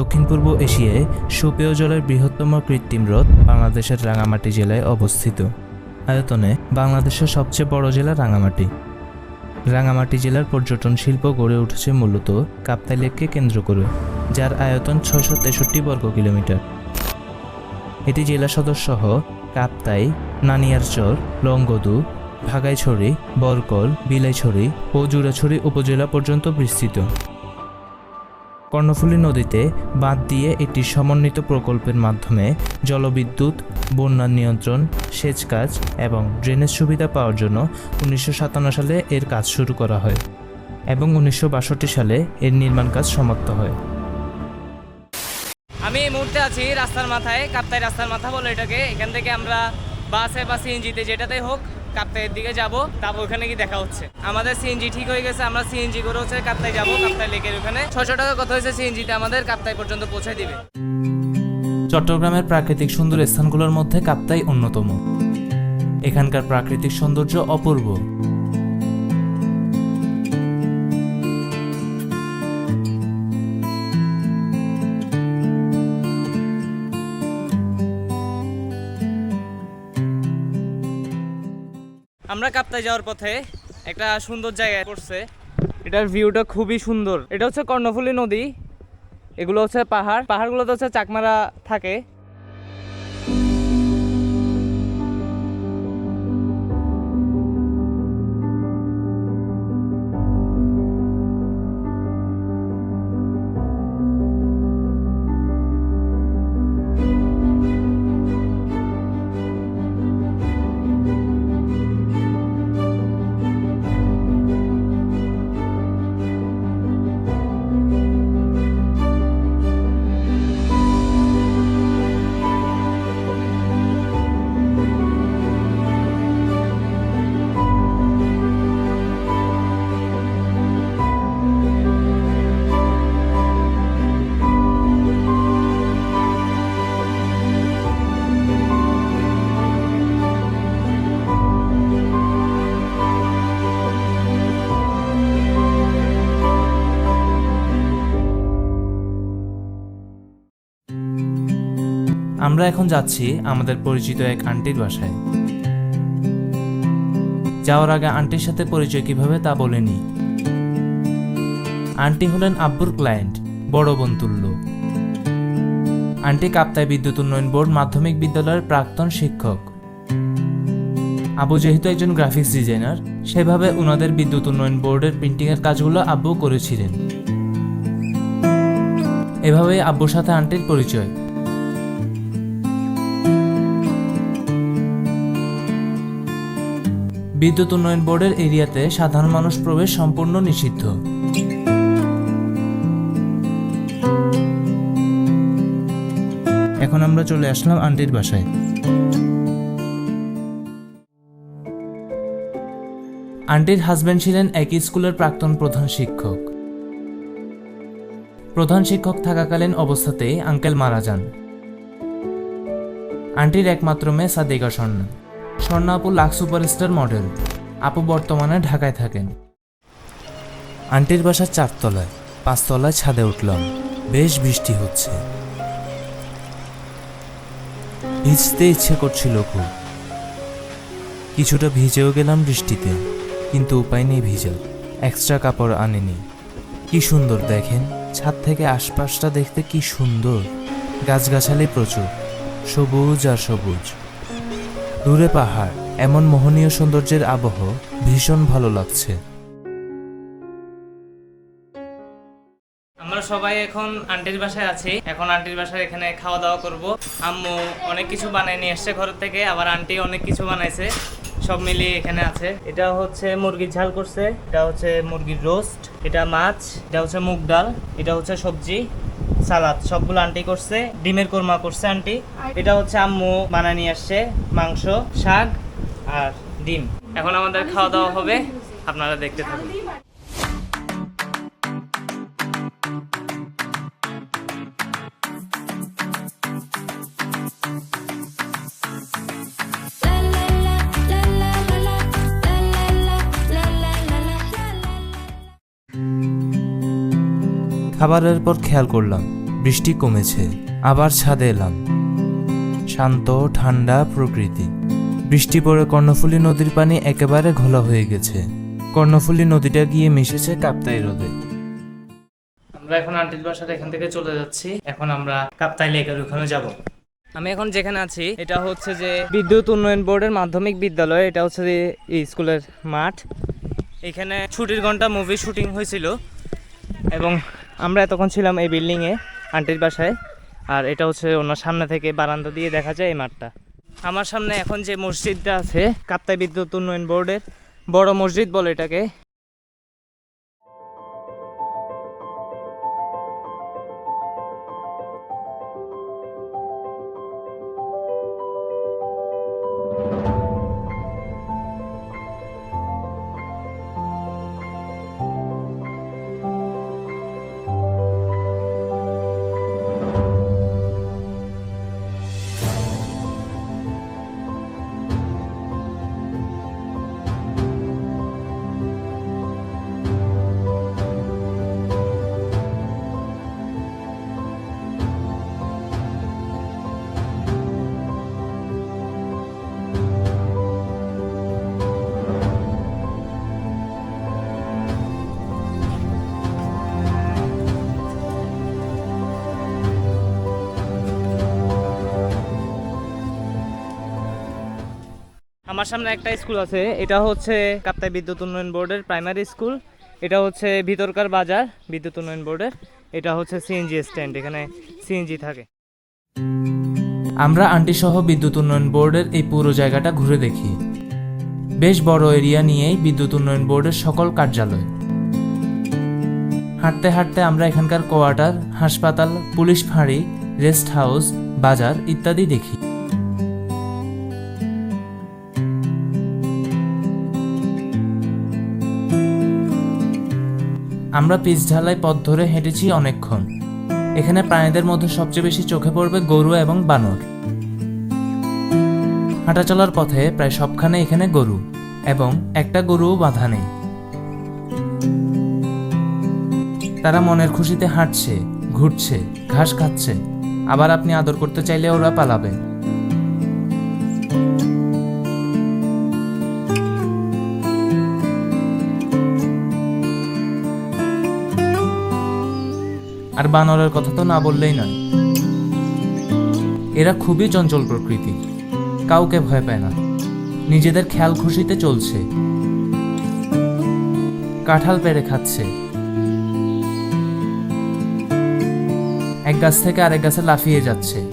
দক্ষিণ পূর্ব এশিয়ায় সুপেয় জলের বৃহত্তম কৃত্রিম হ্রদ বাংলাদেশের রাঙামাটি জেলায় অবস্থিত। আয়তনে বাংলাদেশের সবচেয়ে বড় জেলা রাঙামাটি। রাঙামাটি জেলার পর্যটন শিল্প গড়ে উঠেছে মূলত কাপ্তাই লেককে কেন্দ্র করে, যার আয়তন ছয়শো তেষট্টি বর্গ কিলোমিটার। এটি জেলা সদর সহ কাপ্তাই, নানিয়ারচর, লংগদু, ভাগাইছড়ি, বরকল, বিলাইছড়ি ও জুরাছড়ি উপজেলা পর্যন্ত বিস্তৃত। কর্ণফুলী নদীতে বাঁধ দিয়ে একটি সমন্বিত প্রকল্পের মাধ্যমে জলবিদ্যুৎ, বন্যা নিয়ন্ত্রণ সেচ কাজ এবং ড্রেনেজ সুবিধা পাওয়ার জন্য উনিশশো সাতান্ন সালে এর কাজ শুরু করা হয় এবং উনিশশো বাষট্টি সালে এর নির্মাণ কাজ সমাপ্ত হয়। আমি এই মুহূর্তে আছি রাস্তার মাথায়, কাপ্তাই রাস্তার মাথা বলে এটাকে। এখান থেকে আমরা বাসে বা সিএনজিতে যেটাতেই হোক কাপ্তাইয়ের দিকে যাব, তারপর ওখানে কি দেখা হচ্ছে। আমাদের সিএনজি ঠিক হয়ে গেছে, আমরা সিএনজি করে হচ্ছে কাপ্তাই যাব, কাপ্তাই লেকের ওখানে। ছশো টাকা কথা হয়েছে সিএনজিতে আমাদের, কাপ্তাই পর্যন্ত পৌঁছে দিবে। চট্টগ্রামের প্রাকৃতিক সুন্দর স্থানগুলোর মধ্যে কাপ্তাই অন্যতম। এখানকার প্রাকৃতিক সৌন্দর্য অপূর্ব। আমরা কাপ্তায় যাওয়ার পথে একটা সুন্দর জায়গায় পড়ছে। এটার ভিউটা খুবই সুন্দর। এটা হচ্ছে কর্ণফুলী নদী। এগুলো হচ্ছে পাহাড়। পাহাড়গুলোতে হচ্ছে চাকমারা থাকে। আমরা এখন যাচ্ছি আমাদের পরিচিত এক আন্টির বাসায়। যাওয়ার আগে আন্টির সাথে পরিচয় কীভাবে তা বলেনি আন্টি হলেন আব্বুর ক্লায়েন্ট, বড় বোন তুল্য। আন্টি কাপ্তাই বিদ্যুৎ উন্নয়ন বোর্ড মাধ্যমিক বিদ্যালয়ের প্রাক্তন শিক্ষক। আবু যেহেতু একজন গ্রাফিক্স ডিজাইনার, সেভাবে ওনাদের বিদ্যুৎ উন্নয়ন বোর্ডের প্রিন্টিংয়ের কাজগুলো আব্বু করেছিলেন। এভাবেই আব্বুর সাথে আন্টির পরিচয়। বিদ্যুৎ উন্নয়ন বোর্ডের এরিয়াতে সাধারণ মানুষ প্রবেশ সম্পূর্ণ নিষিদ্ধ। এখন আমরা চলে আসলাম আন্টির বাসায়। আন্টির হাজবেন্ড ছিলেন একই স্কুলের প্রাক্তন প্রধান শিক্ষক। প্রধান শিক্ষক থাকাকালীন অবস্থাতেই আঙ্কেল মারা যান। আন্টির একমাত্র মেয়ে সাদিকা স্বর্ণা। স্বর্ণা আপু লাখ সুপারস্টার মডেল। আপু বর্তমানে ঢাকায় থাকেন। আন্টির বাসা চারতলায়, পাঁচতলায় ছাদে উঠলাম। বেশ বৃষ্টি হচ্ছে। ভিজতে ইচ্ছে করছিল খুব। কিছুটা ভিজেও গেলাম বৃষ্টিতে, কিন্তু উপায় নেই ভিজার। এক্সট্রা কাপড় আনেনি। কি সুন্দর দেখেন, ছাদ থেকে আশপাশটা দেখতে কি সুন্দর। গাছগাছালি প্রচুর, সবুজ আর সবুজ। দূরে পাহাড়, এমন মোহনীয় সৌন্দর্যের আবহ ভীষণ ভালো লাগছে। আমরা সবাই এখন আন্টির বাসায় আছি। এখন আন্টির বাসায় এখানে খাওয়া দাওয়া করব। আম্মু অনেক কিছু বানায় নিয়ে এসছে ঘর থেকে, আবার আন্টি অনেক কিছু বানাইছে। সব মিলিয়ে এখানে আছে। এটা হচ্ছে মুরগির ঝাল করছে, এটা হচ্ছে মুরগির রোস্ট, এটা মাছ, এটা হচ্ছে মুগ ডাল, এটা হচ্ছে সবজি। সালাদ সবগুলো আন্টি করছে ডিমের কোরমা করছে আন্টি। এটা হচ্ছে আম্মু বানা নিয়ে আসছে মাংস শাক আর ডিম। এখন আমাদের খাওয়া দাওয়া হবে আপনারা দেখতে থাকুন। খাবারের পর খেয়াল করলাম, বৃষ্টি কমেছে, আবার ছাদে এলাম। শান্ত, ঠান্ডা প্রকৃতি। বৃষ্টি পড়ে কর্ণফুলী নদীর পানি একেবারে ঘোলা হয়ে গেছে। কর্ণফুলী নদীটা গিয়ে মিশেছে কাপ্তাই হ্রদে আমরা এখন আন্টির বাসার এখান থেকে চলে যাচ্ছি। এখন আমরা কাপ্তাই লেকের ওখানে যাব। আমি এখন যেখানে আছি, এটা হচ্ছে যে বিদ্যুৎ উন্নয়ন বোর্ডের মাধ্যমিক বিদ্যালয়। এটা হচ্ছে যে স্কুলের মাঠ। এখানে ছুটির ঘণ্টা মুভি শুটিং হয়েছিল। এবং আমরা এতক্ষণ ছিলাম এই বিল্ডিংয়ে, আন্টির বাসায়। আর এটা হচ্ছে ওনার সামনে থেকে বারান্দা দিয়ে দেখা যায় এই মাঠটা। আমার সামনে এখন যে মসজিদটা আছে, কাপ্তাই বিদ্যুৎ উন্নয়ন বোর্ডের, বড় মসজিদ বলে এটাকে। আমার সামনে একটা স্কুল আছে। এটা হচ্ছে কাপ্তাই বিদ্যুৎ উন্নয়ন বোর্ডের প্রাইমারি স্কুল এটা হচ্ছে ভিতরকার বাজার বিদ্যুৎ উন্নয়ন বোর্ডের। এটা হচ্ছে সিএনজি স্ট্যান্ড এখানে সিএনজি থাকে। আমরা আন্টি সহ বিদ্যুৎ উন্নয়ন বোর্ডের এই পুরো জায়গাটা ঘুরে দেখি। বেশ বড় এরিয়া নিয়েই বিদ্যুৎ উন্নয়ন বোর্ডের সকল কার্যালয়। হাঁটতে হাঁটতে আমরা এখানকার কোয়ার্টার, হাসপাতাল, পুলিশ ফাঁড়ি, রেস্ট হাউস, বাজার ইত্যাদি দেখি। আমরা পিচ ঢালাই পথ ধরে হেঁটেছি অনেকক্ষণ। এখানে প্রাণীদের মধ্যে সবচেয়ে বেশি চোখে পড়বে গরু এবং বানর। হাঁটা চলার পথে প্রায় সবখানে এখানে গরু এবং একটা গরুও বাঁধা নেই। তারা মনের খুশিতে হাঁটছে, ঘুরছে, ঘাস খাচ্ছে। আবার আপনি আদর করতে চাইলে ওরা পালাবে। আর বানরের কথা তো না বললেই নয়। এরা খুবই চঞ্চল প্রকৃতি। কাউকে ভয় পায় না। নিজেদের খেয়াল খুশিতে চলছে। কাঁঠাল পেড়ে খাচ্ছে। এক গাছ থেকে আরেক গাছে লাফিয়ে যাচ্ছে।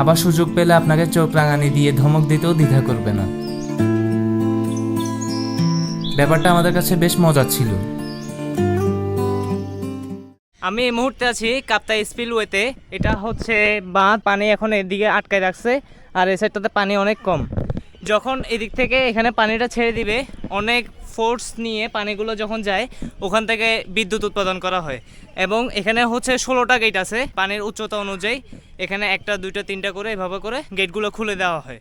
আবার সুযোগ পেলে আপনাকে চোখ রাঙানি দিয়ে ধমক দিতেও দ্বিধা করবে না। ব্যাপারটা আমাদের কাছে বেশ মজার ছিল। আমি এই মুহূর্তে আছি কাপ্তাই স্পিলওয়েতে। এটা হচ্ছে বাঁধ, পানি এখন এদিকে আটকায় রাখছে। আর এই সাইডটাতে পানি অনেক কম। যখন এদিক থেকে এখানে পানিটা ছেড়ে দিবে, অনেক ফোর্স নিয়ে পানিগুলো যখন যায়, ওখান থেকে বিদ্যুৎ উৎপাদন করা হয়। এবং এখানে হচ্ছে ষোলোটা গেট আছে, পানির উচ্চতা অনুযায়ী এখানে একটা, দুইটা, তিনটা করে এভাবে করে গেটগুলো খুলে দেওয়া হয়।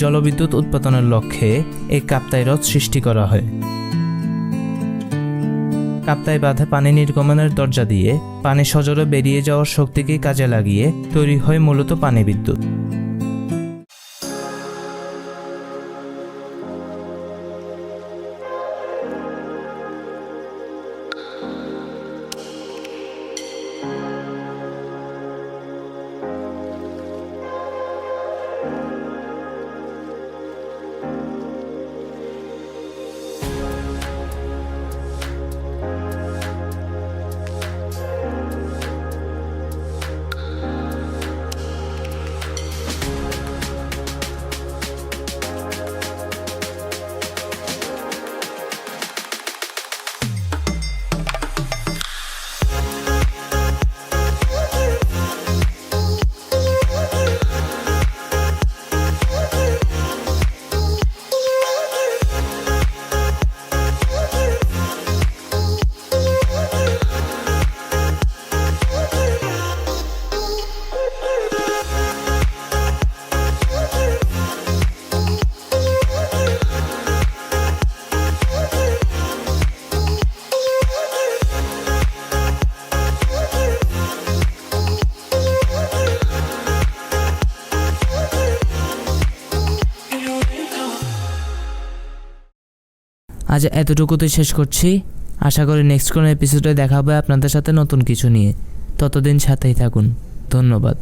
জলবিদ্যুৎ উৎপাদনের লক্ষ্যে এই কাপ্তাই হ্রদ সৃষ্টি করা হয়। কাপ্তাই বাঁধে পানি নির্গমনের দরজা দিয়ে, পানি সজোরে বেরিয়ে যাওয়ার শক্তিকে কাজে লাগিয়ে তৈরি হয় মূলত পানি বিদ্যুৎ। আজ এতটুকুতে শেষ করছি। আশা করি নেক্সট কোনো এপিসোডে দেখা হবে আপনাদের সাথে নতুন কিছু নিয়ে। ততদিন সাথেই থাকুন। ধন্যবাদ।